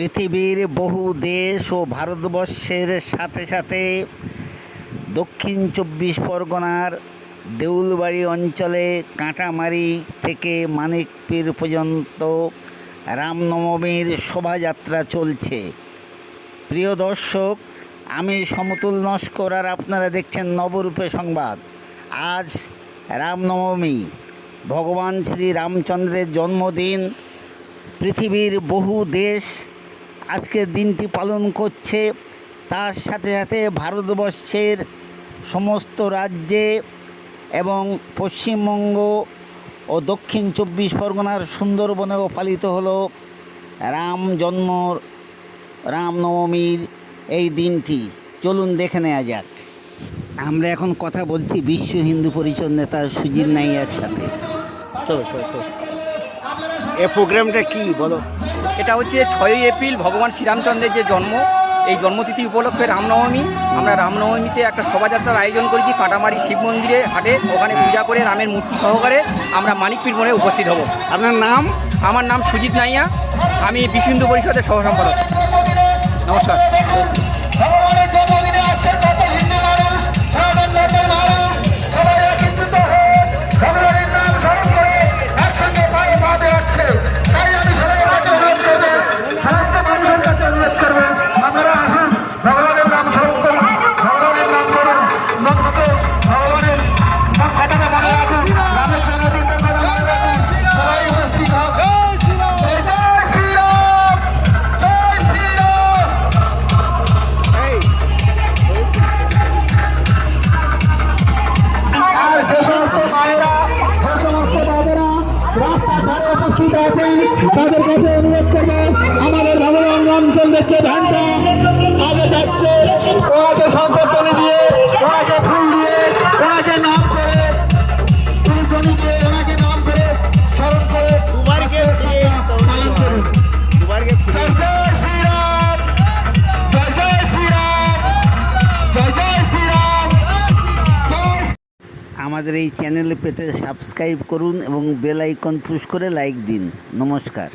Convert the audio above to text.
পৃথিবীর বহু দেশ ও ভারতবর্ষের সাথে সাথে দক্ষিণ চব্বিশ পরগনার দেউলবাড়ি অঞ্চলে কাঁটামারি থেকে মানিকপীর পর্যন্ত রামনবমীর শোভাযাত্রা চলছে। প্রিয় দর্শক, আমি সমতুল নস্কর আর আপনারা দেখছেন নবরূপে সংবাদ। আজ রামনবমী ভগবান শ্রী রামচন্দ্রের জন্মদিন। পৃথিবীর বহু দেশ আজকের দিনটি পালন করছে, তার সাথে সাথে ভারতবর্ষের সমস্ত রাজ্যে এবং পশ্চিমবঙ্গ ও দক্ষিণ চব্বিশ পরগনার সুন্দরবনেও পালিত হলো রাম জন্ম রামনবমীর এই দিনটি। চলুন দেখে নেওয়া যাক। আমরা এখন কথা বলছি বিশ্ব হিন্দু পরিষদ নেতা সুজিত নাইয়ার সাথে। চলো চলো চলো। এ প্রোগ্রামটা কি বলো? এটা হচ্ছে ছয়ই এপ্রিল ভগবান শ্রীরামচন্দ্রের যে জন্ম। এই জন্মতিথি উপলক্ষে রামনবমী। আমরা রামনবমীতে একটা শোভাযাত্রার আয়োজন করেছি কাটামারি শিব মন্দিরে হাটে। ওখানে পূজা করে রামের মূর্তি সহকারে আমরা মানিকপীর মনে উপস্থিত হব। আপনার নাম? আমার নাম সুজিত নাইয়া। আমি বিসিন্দু পরিষদের সহ সম্পাদক রাস্তার উপস্থিত আছেন। তাদের কাছে অনুরোধ করব আমাদের ভগবান রামচন্দ্রের যে ধানটা আমাদের এই চ্যানেল পেতে সাবস্ক্রাইব করুন এবং বেল আইকন পুশ করে লাইক দিন। নমস্কার।